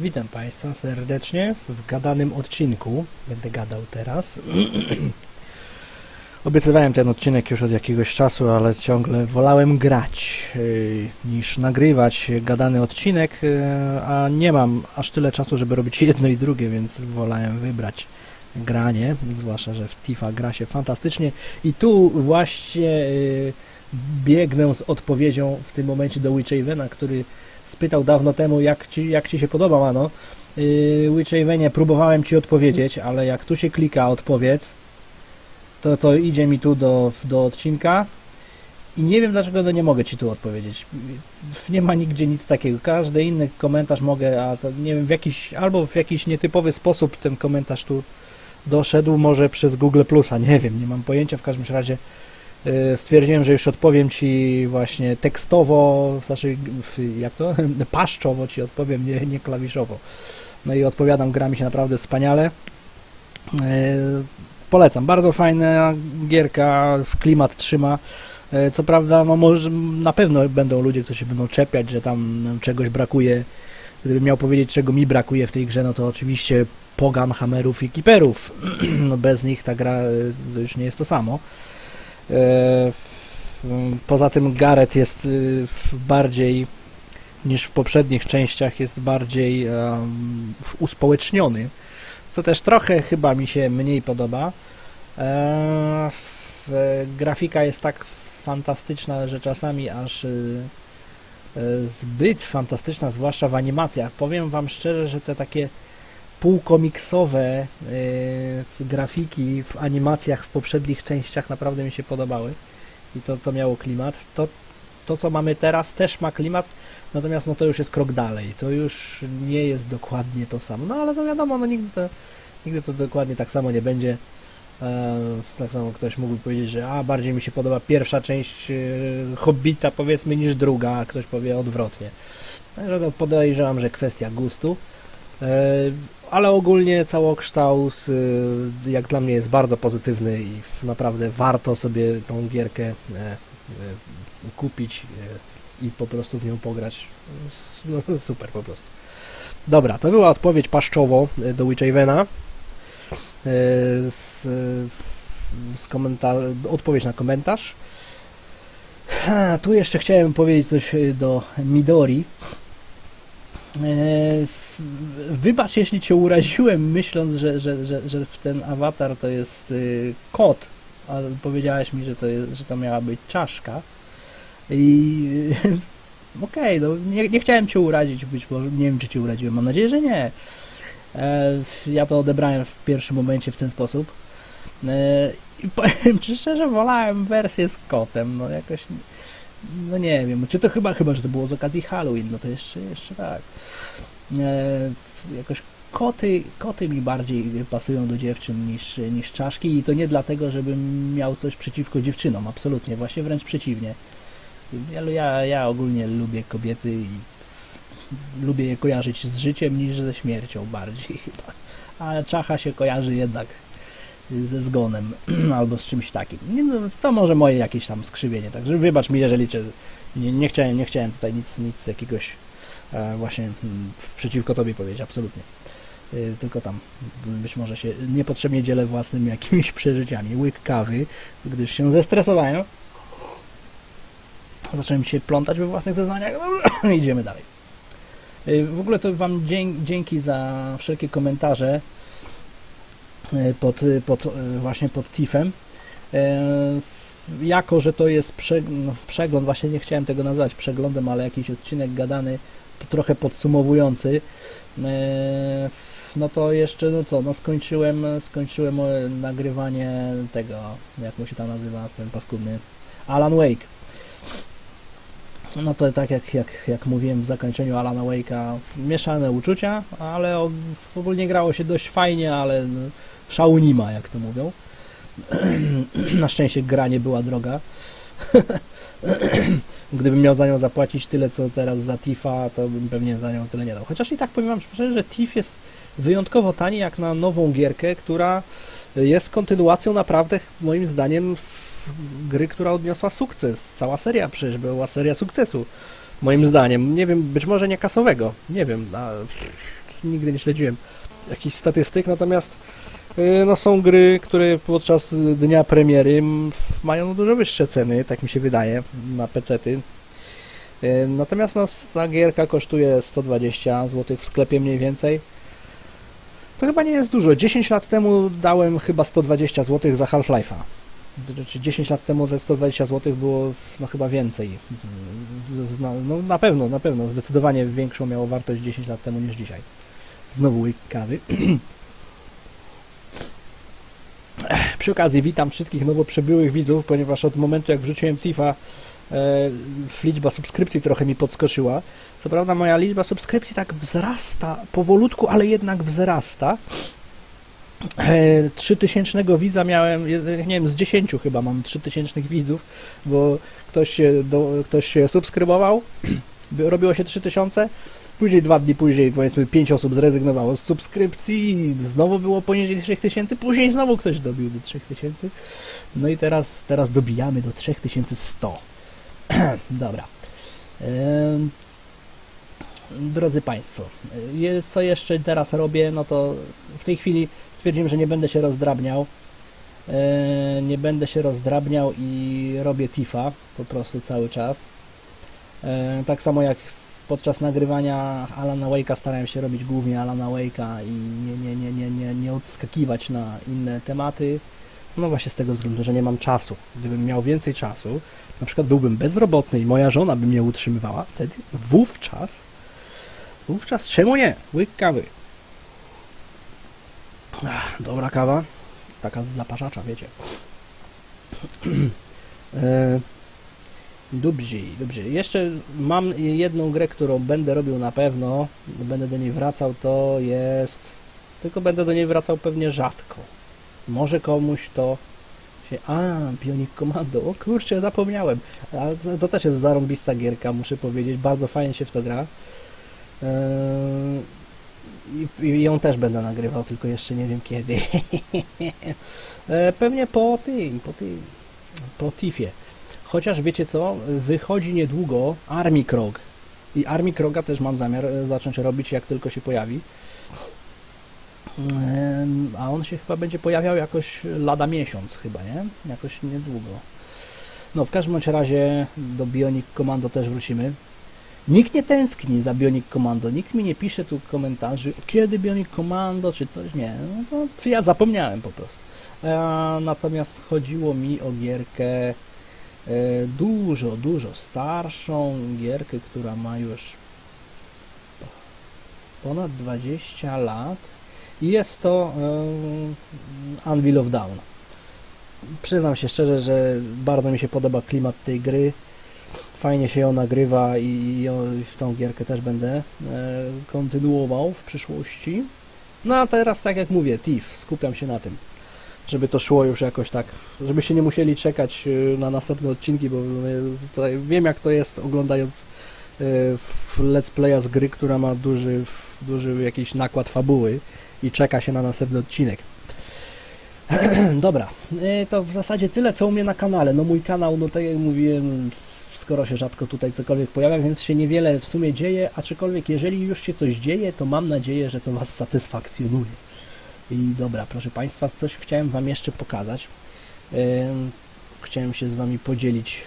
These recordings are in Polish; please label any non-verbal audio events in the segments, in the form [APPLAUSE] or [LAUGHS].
Witam Państwa serdecznie w gadanym odcinku. Będę gadał teraz. [CLEARS THROAT] Obiecywałem ten odcinek już od jakiegoś czasu, ale ciągle wolałem grać yy, niż nagrywać gadany odcinek, yy, a nie mam aż tyle czasu, żeby robić jedno i drugie, więc wolałem wybrać granie, zwłaszcza, że w Tifa gra się fantastycznie i tu właśnie yy, biegnę z odpowiedzią w tym momencie do Witchavena, który spytał dawno temu, jak ci, jak ci się podoba, Mano. Yy, próbowałem ci odpowiedzieć, ale jak tu się klika odpowiedz, to, to idzie mi tu do, do odcinka i nie wiem dlaczego no nie mogę ci tu odpowiedzieć. Nie ma nigdzie nic takiego. Każdy inny komentarz mogę, a nie wiem, w jakiś, albo w jakiś nietypowy sposób ten komentarz tu doszedł, może przez Google Plusa, nie wiem, nie mam pojęcia, w każdym razie stwierdziłem, że już odpowiem Ci właśnie tekstowo, znaczy jak to, [LAUGHS] paszczowo Ci odpowiem, nie, nie klawiszowo. No i odpowiadam, gra mi się naprawdę wspaniale. Yy, polecam, bardzo fajna gierka, klimat trzyma. Yy, Co prawda, no może na pewno będą ludzie, którzy się będą czepiać, że tam czegoś brakuje. Gdybym miał powiedzieć, czego mi brakuje w tej grze, no to oczywiście pogam, hamerów i kiperów. [CLEARS THROAT] no bez nich ta gra już nie jest to samo. Poza tym Gareth jest bardziej niż w poprzednich częściach jest bardziej uspołeczniony, co też trochę chyba mi się mniej podoba. E, grafika jest tak fantastyczna, że czasami aż e, zbyt fantastyczna, zwłaszcza w animacjach. Powiem Wam szczerze, że te takie półkomiksowe e, grafiki w animacjach w poprzednich częściach naprawdę mi się podobały i to, to miało klimat. To, to, co mamy teraz też ma klimat, natomiast no to już jest krok dalej. To już nie jest dokładnie to samo. No ale to wiadomo, no nigdy to, nigdy to dokładnie tak samo nie będzie. E, tak samo ktoś mógłby powiedzieć, że a bardziej mi się podoba pierwsza część e, Hobbita powiedzmy niż druga, a ktoś powie odwrotnie. Także no, podejrzewam, że kwestia gustu. Ale ogólnie całokształt e, jak dla mnie jest bardzo pozytywny i naprawdę warto sobie tą gierkę e, e, kupić e, i po prostu w nią pograć. No, [LAUGHS] super po prostu. Dobra, to była odpowiedź paszczowo do Witchavena. Z, z odpowiedź na komentarz. Ha, tu jeszcze chciałem powiedzieć coś do Midori. E, wybacz, jeśli cię uraziłem, myśląc, że, że, że, że ten awatar to jest y, kot, ale powiedziałeś mi, że to, jest, że to miała być czaszka. I [LAUGHS] okej, okay, no nie, nie chciałem cię urazić, być może nie wiem, czy cię uraziłem, mam nadzieję, że nie. E, ja to odebrałem w pierwszym momencie w ten sposób. E, I powiem ci szczerze, wolałem wersję z kotem, no jakoś no nie wiem, czy to chyba, chyba, że to było z okazji Halloween, no to jeszcze, jeszcze tak. E, jakoś koty, koty mi bardziej pasują do dziewczyn niż, niż czaszki i to nie dlatego, żebym miał coś przeciwko dziewczynom, absolutnie, właśnie wręcz przeciwnie. Ja, ja, ja ogólnie lubię kobiety i lubię je kojarzyć z życiem niż ze śmiercią bardziej [LAUGHS] chyba. A czacha się kojarzy jednak ze zgonem [CLEARS THROAT] albo z czymś takim. No, to może moje jakieś tam skrzywienie, także wybacz mi, jeżeli nie, nie, chciałem, nie chciałem tutaj nic, nic jakiegoś e, właśnie hmm, przeciwko tobie powiedzieć, absolutnie. E, tylko tam być może się niepotrzebnie dzielę własnymi jakimiś [LAUGHS] przeżyciami. Łyk kawy, gdyż się zestresowałem. Zacząłem się plątać we własnych zeznaniach. Dobra, [CLEARS THROAT] idziemy dalej. E, w ogóle to Wam dzięki za wszelkie komentarze pod, pod, właśnie pod TIFem. Jako, że to jest no, przegląd, właśnie nie chciałem tego nazwać przeglądem, ale jakiś odcinek gadany, trochę podsumowujący, no to jeszcze, no co, no skończyłem, skończyłem nagrywanie tego, jak mu się tam nazywa, ten paskudny, Alan Wake. No to tak jak, jak, jak mówiłem w zakończeniu Alana Wake'a, mieszane uczucia, ale ogólnie grało się dość fajnie, ale szału nie ma, jak to mówią. [CLEARS THROAT] Na szczęście gra nie była droga. [CLEARS THROAT] Gdybym miał za nią zapłacić tyle, co teraz za Tifa, to bym pewnie za nią tyle nie dał. Chociaż i tak powiem wam szczerze, że Tif jest wyjątkowo tani jak na nową gierkę, która jest kontynuacją naprawdę, moim zdaniem, gry, która odniosła sukces. Cała seria przecież była seria sukcesu. Moim zdaniem. Nie wiem, być może nie kasowego. Nie wiem. Nigdy nie śledziłem jakichś statystyk, natomiast no, są gry, które podczas dnia premiery mają dużo wyższe ceny, tak mi się wydaje, na pecety. Y, Natomiast no, ta gierka kosztuje 120 zł w sklepie mniej więcej. To chyba nie jest dużo. 10 lat temu dałem chyba 120 zł za Half-Life'a. Czy 10 lat temu te 120 zł było no chyba więcej. No na pewno, na pewno. Zdecydowanie większą miało wartość 10 lat temu niż dzisiaj. Znowu łyk kawy. [CLEARS THROAT] Przy okazji witam wszystkich nowo przybyłych widzów, ponieważ od momentu jak wrzuciłem Tifa e, liczba subskrypcji trochę mi podskoczyła. Co prawda moja liczba subskrypcji tak wzrasta powolutku, ale jednak wzrasta. E, 3000 widza miałem, nie wiem, z 10 chyba mam 3000 widzów, bo ktoś się, do, ktoś się subskrybował, [CLEARS THROAT] robiło się 3000, później dwa dni później powiedzmy 5 osób zrezygnowało z subskrypcji, znowu było poniżej 3000, później znowu ktoś dobił do 3000, no i teraz, teraz dobijamy do 3100. [CLEARS THROAT] Dobra. Drodzy Państwo, je- co jeszcze teraz robię, no to w tej chwili stwierdziłem, że nie będę się rozdrabniał. E, Nie będę się rozdrabniał i robię Tifa po prostu cały czas. E, Tak samo jak podczas nagrywania Alana Wake'a starałem się robić głównie Alana Wake'a i nie, nie, nie, nie, nie, nie odskakiwać na inne tematy. No właśnie z tego względu, że nie mam czasu. Gdybym miał więcej czasu, na przykład byłbym bezrobotny i moja żona by mnie utrzymywała, wtedy wówczas, wówczas czemu nie? Łyk kawy. Ach, dobra kawa, taka z zaparzacza, wiecie. [CLEARS THROAT] e, dobrze, dobrze. Jeszcze mam jedną grę, którą będę robił na pewno, będę do niej wracał, to jest... Tylko będę do niej wracał pewnie rzadko. Może komuś to się... A, Bionic Commando, o kurczę, zapomniałem. A to, też jest zarąbista gierka, muszę powiedzieć, bardzo fajnie się w to gra. Eee, i, I ją też będę nagrywał, tylko jeszcze nie wiem kiedy. [LAUGHS] E, Pewnie po tym, po tym, po Tifie. Chociaż wiecie co, wychodzi niedługo Army Krog. I Army Kroga też mam zamiar e, zacząć robić, jak tylko się pojawi. A on się chyba będzie pojawiał jakoś lada miesiąc chyba, nie? Jakoś niedługo. No, w każdym razie do Bionic Commando też wrócimy. Nikt nie tęskni za Bionic Commando, nikt mi nie pisze tu komentarzy, kiedy Bionic Commando, czy coś, nie, no to ja zapomniałem po prostu. E, natomiast chodziło mi o gierkę dużo, dużo starszą, gierkę, która ma już ponad 20 lat i jest to e, Anvil of Down. Przyznam się szczerze, że bardzo mi się podoba klimat tej gry, fajnie się ją nagrywa i, tą gierkę też będę e, kontynuował w przyszłości. No a teraz, tak jak mówię, TIF, skupiam się na tym, żeby to szło już jakoś tak, żeby się nie musieli czekać e, na następne odcinki, bo tutaj wiem jak to jest oglądając w let's playa z gry, która ma duży, duży jakiś nakład fabuły i czeka się na następny odcinek. [CLEARS THROAT] Dobra, e, to w zasadzie tyle co u mnie na kanale. No mój kanał, no tak jak mówiłem, skoro się rzadko tutaj cokolwiek pojawia, więc się niewiele w sumie dzieje, aczkolwiek jeżeli już się coś dzieje, to mam nadzieję, że to Was satysfakcjonuje. I dobra, proszę Państwa, coś chciałem Wam jeszcze pokazać. Chciałem się z Wami podzielić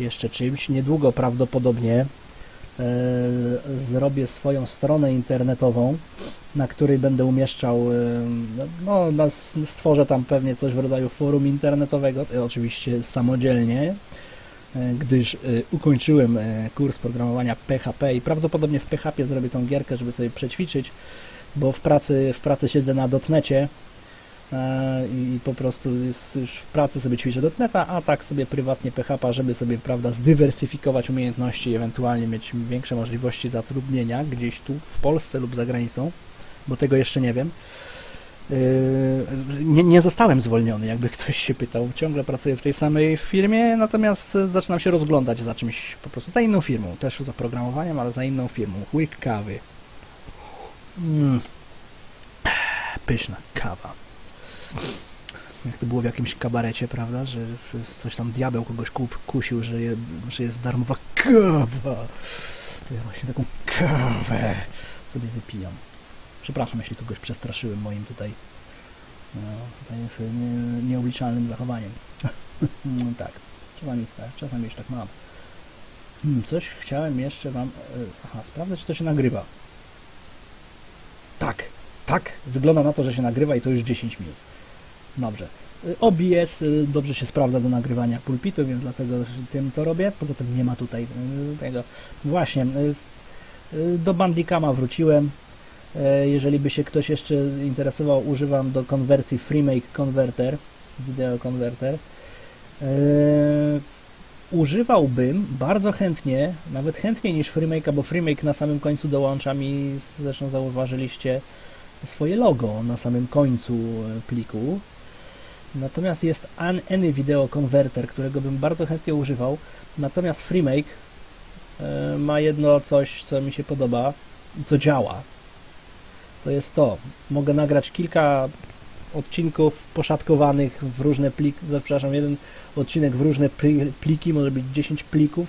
jeszcze czymś. Niedługo prawdopodobnie e, zrobię swoją stronę internetową, na której będę umieszczał, no, nas- stworzę tam pewnie coś w rodzaju forum internetowego, e, oczywiście samodzielnie, e, gdyż ukończyłem kurs programowania PHP i prawdopodobnie w PHP zrobię tą gierkę, żeby sobie przećwiczyć, bo w pracy, w pracy siedzę na dotnecie e, i po prostu jest już w pracy sobie ćwiczę dotneta, a tak sobie prywatnie PHP, żeby sobie, prawda, zdywersyfikować umiejętności i ewentualnie mieć większe możliwości zatrudnienia gdzieś tu w Polsce lub za granicą, bo tego jeszcze nie wiem. Yy, Nie, nie zostałem zwolniony, jakby ktoś się pytał. Ciągle pracuję w tej samej firmie, natomiast e, zaczynam się rozglądać za czymś, po prostu za inną firmą. Też za programowaniem, ale za inną firmą. Łyk kawy. Mm. Pyszna kawa. Jak to było w jakimś kabarecie, prawda, że coś tam diabeł kogoś kusił, że, je, że jest darmowa kawa. To ja właśnie taką kawę sobie wypijam. Przepraszam, jeśli kogoś przestraszyłem moim tutaj, no, tutaj jest nie, nieobliczalnym zachowaniem. [LAUGHS] no, tak, czasami, tak, czasami już tak mam. Hmm, coś chciałem jeszcze wam... e, Aha, sprawdzę, czy to się nagrywa. Tak, tak, wygląda na to, że się nagrywa i to już 10 minut. Dobrze. OBS y, dobrze się sprawdza do nagrywania pulpitu, więc dlatego tym to robię. Poza tym nie ma tutaj y, tego. Właśnie, y, do Bandicama wróciłem. E, Jeżeli by się ktoś jeszcze interesował, używam do konwersji FreeMake Converter, Video Converter. Używałbym bardzo chętnie, nawet chętniej niż FreeMake'a, bo FreeMake na samym końcu dołącza mi, zresztą zauważyliście, swoje logo na samym końcu e, pliku. Natomiast jest An- Any Video Converter, którego bym bardzo chętnie używał. Natomiast FreeMake e, ma jedno coś, co mi się podoba co działa. To jest to. Mogę nagrać kilka odcinków poszatkowanych w różne pliki, przepraszam, jeden odcinek w różne pli- pliki, może być 10 plików.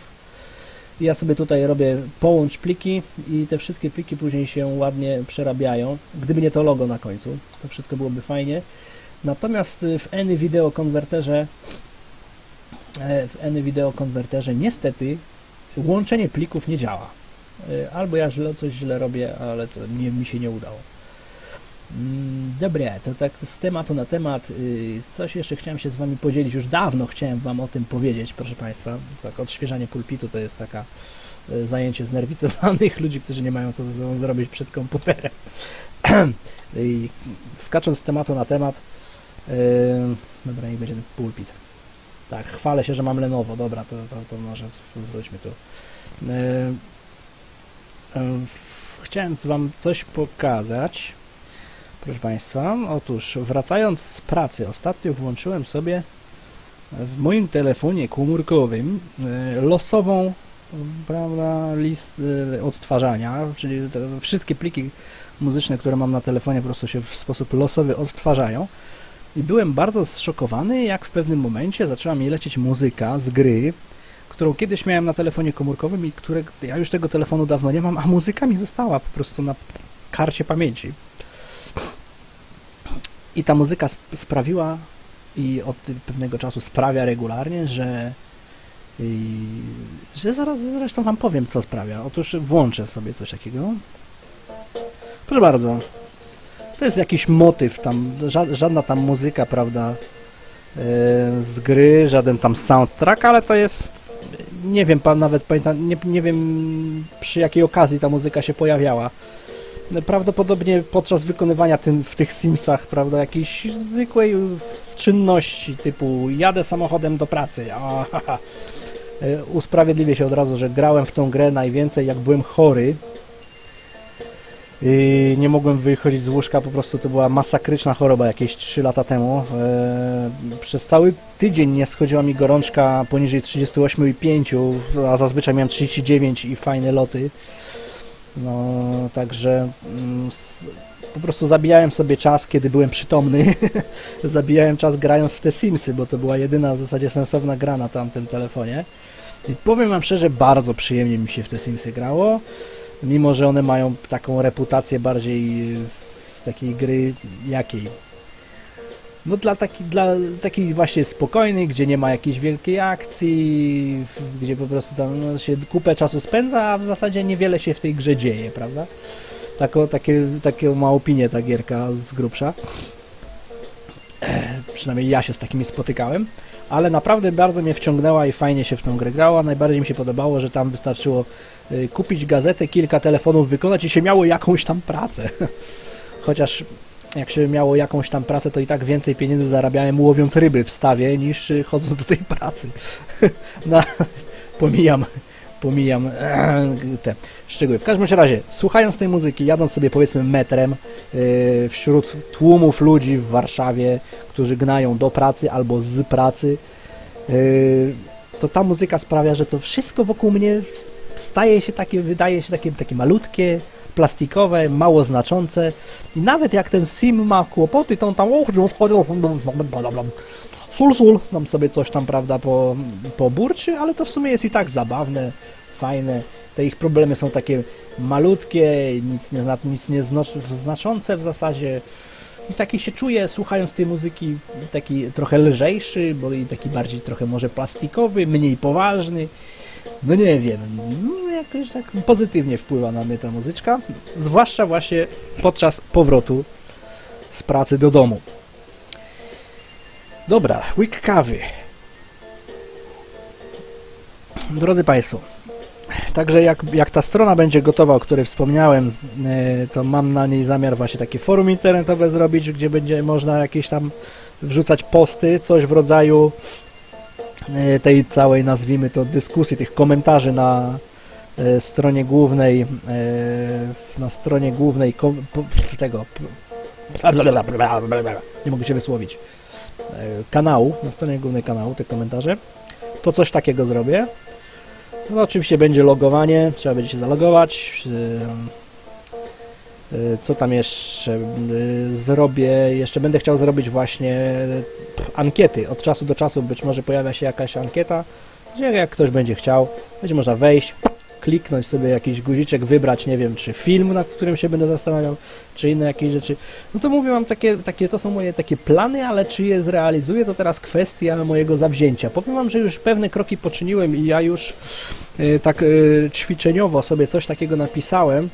Ja sobie tutaj robię połącz pliki i te wszystkie pliki później się ładnie przerabiają. Gdyby nie to logo na końcu, to wszystko byłoby fajnie. Natomiast w Any Video Converterze e, w Any Video Converterze niestety łączenie plików nie działa. E, Albo ja źle, coś źle robię, ale to nie, mi się nie udało. Mm, Dobra, to tak z tematu na temat. y, Coś jeszcze chciałem się z Wami podzielić. Już dawno chciałem Wam o tym powiedzieć, proszę Państwa. Tak, odświeżanie pulpitu to jest taka y, zajęcie znerwicowanych [LAUGHS] ludzi, którzy nie mają co ze sobą zrobić przed komputerem. [CLEARS THROAT] Skacząc z tematu na temat, yy, dobra, niech będzie ten pulpit. Tak, chwalę się, że mam Lenovo. Dobra, to, to, to może wróćmy tu. Chciałem Wam coś pokazać. Proszę Państwa, otóż wracając z pracy, ostatnio włączyłem sobie w moim telefonie komórkowym yy, losową prawda, list yy, odtwarzania, czyli wszystkie pliki muzyczne, które mam na telefonie, po prostu się w sposób losowy odtwarzają. I byłem bardzo zszokowany, jak w pewnym momencie zaczęła mi lecieć muzyka z gry, którą kiedyś miałem na telefonie komórkowym i którego ja już tego telefonu dawno nie mam, a muzyka mi została po prostu na karcie pamięci. I ta muzyka sp- sprawiła i od pewnego czasu sprawia regularnie, że i, że zaraz zresztą wam powiem, co sprawia. Otóż włączę sobie coś takiego. Proszę bardzo. To jest jakiś motyw tam, ża- żadna tam muzyka, prawda, e, z gry, żaden tam soundtrack, ale to jest, nie wiem, pan nawet pamiętam, nie, nie wiem przy jakiej okazji ta muzyka się pojawiała. Prawdopodobnie podczas wykonywania tym, w tych Simsach, prawda, jakiejś zwykłej czynności typu jadę samochodem do pracy, a, ha, ha. E, usprawiedliwię się od razu, że grałem w tą grę najwięcej jak byłem chory, i nie mogłem wychodzić z łóżka, po prostu to była masakryczna choroba jakieś 3 lata temu. E, przez cały tydzień nie schodziła mi gorączka poniżej 38,5, a zazwyczaj miałem 39 i fajne loty. No, także mm, po prostu zabijałem sobie czas, kiedy byłem przytomny. [LAUGHS] zabijałem czas grając w te Simsy, bo to była jedyna w zasadzie sensowna gra na tamtym telefonie. I powiem wam szczerze, bardzo przyjemnie mi się w te Simsy grało mimo że one mają taką reputację bardziej y, takiej gry jakiej? No dla, taki, dla takiej właśnie spokojnej, gdzie nie ma jakiejś wielkiej akcji, gdzie po prostu tam no, się kupę czasu spędza, a w zasadzie niewiele się w tej grze dzieje, prawda? Tako, takie, taką ma opinię ta gierka z grubsza. Przynajmniej ja się z takimi spotykałem ale naprawdę bardzo mnie wciągnęła i fajnie się w tą grę grała. Najbardziej mi się podobało, że tam wystarczyło y, kupić gazetę, kilka telefonów wykonać i się miało jakąś tam pracę. [LAUGHS] Chociaż jak się miało jakąś tam pracę, to i tak więcej pieniędzy zarabiałem łowiąc ryby w stawie niż y, chodząc do tej pracy. [LAUGHS] no, pomijam, pomijam te szczegóły. W każdym razie, słuchając tej muzyki, jadąc sobie powiedzmy metrem y, wśród tłumów ludzi w Warszawie, którzy gnają do pracy albo z pracy, y, to ta muzyka sprawia, że to wszystko wokół mnie staje się takie, wydaje się takie, takie malutkie, plastikowe, mało znaczące i nawet jak ten sim ma kłopoty, to on tam sul sul, tam sobie coś tam, prawda, po, po burczy, ale to w sumie jest i tak zabawne, fajne, te ich problemy są takie malutkie, nic, nie, nic nieznaczące w zasadzie. I taki się czuję, słuchając tej muzyki, taki trochę lżejszy, bo i taki bardziej trochę może plastikowy, mniej poważny. No nie wiem, no jakoś tak pozytywnie wpływa na mnie ta muzyczka, zwłaszcza właśnie podczas powrotu z pracy do domu. Dobra, łyk kawy. Drodzy Państwo, także jak, jak ta strona będzie gotowa, o której wspomniałem, e, to mam na niej zamiar właśnie takie forum internetowe zrobić, gdzie będzie można jakieś tam wrzucać posty, coś w rodzaju tej całej, nazwijmy to, dyskusji, tych komentarzy na e, stronie głównej, na stronie głównej tego, nie mogę się wysłowić, kanału, na stronie głównej kanału, te komentarze, to coś takiego zrobię. No oczywiście będzie logowanie, trzeba będzie się zalogować. Co tam jeszcze zrobię? Jeszcze będę chciał zrobić właśnie ankiety. Od czasu do czasu być może pojawia się jakaś ankieta, gdzie jak ktoś będzie chciał, będzie można wejść, kliknąć sobie jakiś guziczek, wybrać, nie wiem, czy film, nad którym się będę zastanawiał, czy inne jakieś rzeczy. No to mówię, mam takie, takie, to są moje takie plany, ale czy je zrealizuję, to teraz kwestia mojego zawzięcia. Powiem wam, że już pewne kroki poczyniłem i ja już tak ćwiczeniowo sobie coś takiego napisałem,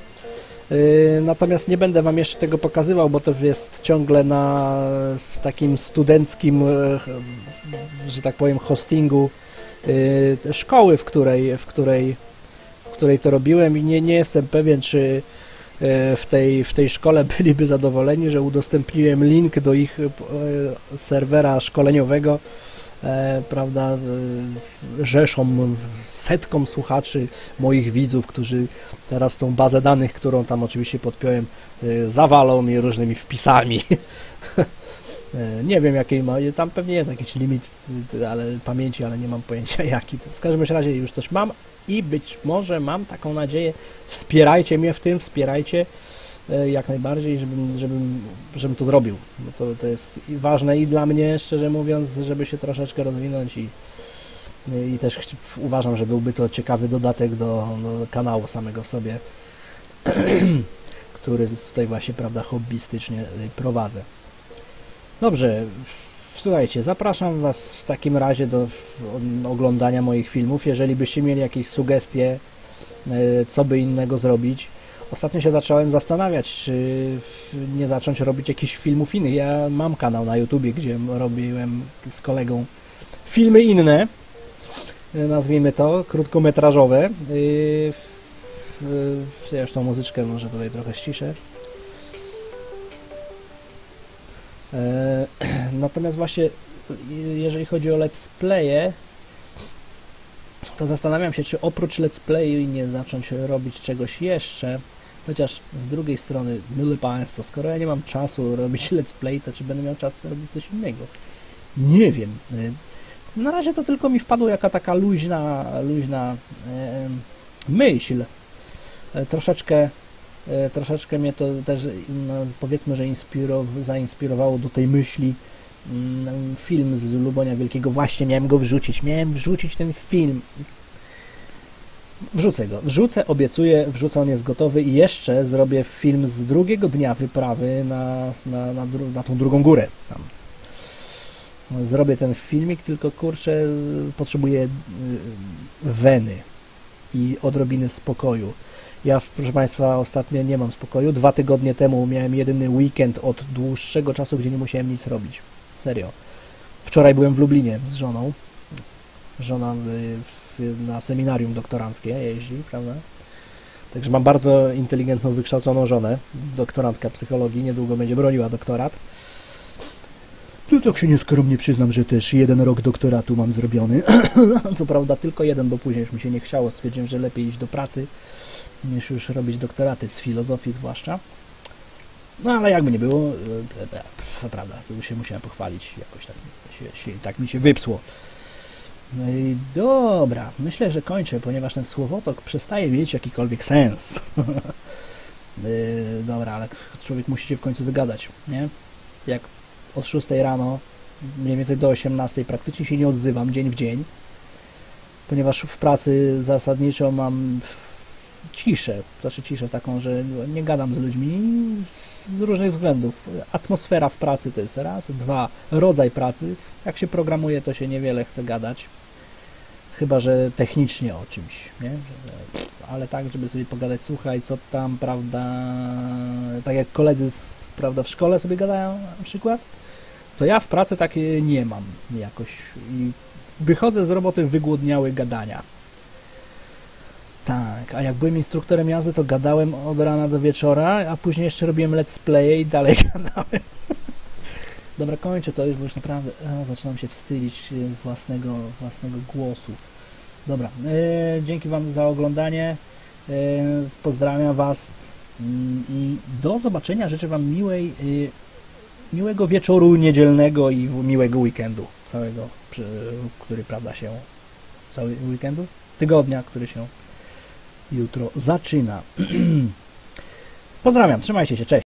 natomiast nie będę wam jeszcze tego pokazywał, bo to jest ciągle na takim studenckim, że tak powiem, hostingu szkoły, w której, w której której to robiłem i nie, nie jestem pewien, czy e, w tej, w tej szkole [LAUGHS] byliby zadowoleni, że udostępniłem link do ich e, serwera szkoleniowego, e, prawda, rzeszą, setkom słuchaczy, moich widzów, którzy teraz tą bazę danych, którą tam oczywiście podpiąłem, zawalą mi różnymi wpisami. [LAUGHS] Nie wiem jakiej ma, tam pewnie jest jakiś limit ale pamięci, ale nie mam pojęcia [LAUGHS] jaki. W każdym razie już coś mam, i być może mam taką nadzieję, wspierajcie mnie w tym, wspierajcie e, jak najbardziej, żebym, żebym, żebym to zrobił. Bo to, to jest ważne i dla mnie, szczerze mówiąc, żeby się troszeczkę rozwinąć i, i też uważam, że byłby to ciekawy dodatek do, do kanału samego w sobie, [CLEARS THROAT] który tutaj właśnie, prawda, hobbystycznie prowadzę. Dobrze, Słuchajcie, zapraszam Was w takim razie do oglądania moich filmów. Jeżeli byście mieli jakieś sugestie, e, co by innego zrobić. Ostatnio się zacząłem zastanawiać, czy nie zacząć robić jakichś filmów innych. Ja mam kanał na YouTubie, gdzie robiłem z kolegą filmy inne, nazwijmy to, krótkometrażowe. Zresztą muzyczkę może tutaj trochę ściszę. E, [CLEARS THROAT] natomiast właśnie jeżeli chodzi o let's playe, to zastanawiam się, czy oprócz let's playu nie zacząć robić czegoś jeszcze. Chociaż z drugiej strony, myle Państwo, skoro ja nie mam czasu robić let's play, to czy będę miał czas robić coś innego? Nie wiem. E, na razie to tylko mi wpadło jaka taka luźna, luźna myśl. E, troszeczkę E, troszeczkę mnie to też, no, powiedzmy, że zainspirowało do tej myśli mm, film z Lubonia Wielkiego. Właśnie miałem go wrzucić, miałem wrzucić ten film. Wrzucę go, wrzucę, obiecuję, wrzucę, on jest gotowy i jeszcze zrobię film z drugiego dnia wyprawy na, na, na, na tą drugą górę. Tam. Zrobię ten filmik, tylko kurczę, potrzebuję y, weny i odrobiny spokoju. Ja, proszę Państwa, ostatnio nie mam spokoju. Dwa tygodnie temu miałem jedyny weekend od dłuższego czasu, gdzie nie musiałem nic robić. Serio. Wczoraj byłem w Lublinie z żoną. Żona na seminarium doktoranckie jeździ, prawda? Także mam bardzo inteligentną, wykształconą żonę, doktorantka psychologii, niedługo będzie broniła doktorat. No tak się nieskromnie przyznam, że też jeden rok doktoratu mam zrobiony. [COUGHS] Co prawda tylko jeden, bo później już mi się nie chciało. Stwierdziłem, że lepiej iść do pracy niż już robić doktoraty z filozofii zwłaszcza. No ale jakby nie było, e, e, co prawda, to się musiałem pochwalić, jakoś tak, się, się, tak mi się wypsło. No dobra, myślę, że kończę, ponieważ ten słowotok przestaje mieć jakikolwiek sens. E, [LAUGHS] dobra, ale człowiek musi się w końcu wygadać, nie? Jak od 6 rano, mniej więcej do 18 praktycznie się nie odzywam dzień w dzień, ponieważ w pracy zasadniczo mam ciszę, znaczy ciszę taką, że nie gadam z ludźmi z różnych względów. Atmosfera w pracy to jest raz, dwa, rodzaj pracy. Jak się programuje, to się niewiele chce gadać. Chyba, że technicznie o czymś, nie? Ale tak, żeby sobie pogadać, słuchaj, co tam, prawda, tak jak koledzy z, prawda, w szkole sobie gadają na przykład, to ja w pracy takie nie mam jakoś i wychodzę z roboty wygłodniały gadania. Tak, a jak byłem instruktorem jazdy, to gadałem od rana do wieczora, a później jeszcze robiłem let's play i dalej [LAUGHS] gadałem. Dobra, kończę to już, bo już naprawdę e, zaczynam się wstydzić e, własnego, własnego głosu. Dobra, e, dzięki Wam za oglądanie. E, pozdrawiam Was mm, i do zobaczenia. Życzę Wam miłej, e, miłego wieczoru niedzielnego i miłego weekendu całego, który prawda się cały weekendu, tygodnia, który się jutro zaczyna. [CLEARS THROAT] Pozdrawiam, trzymajcie się, cześć.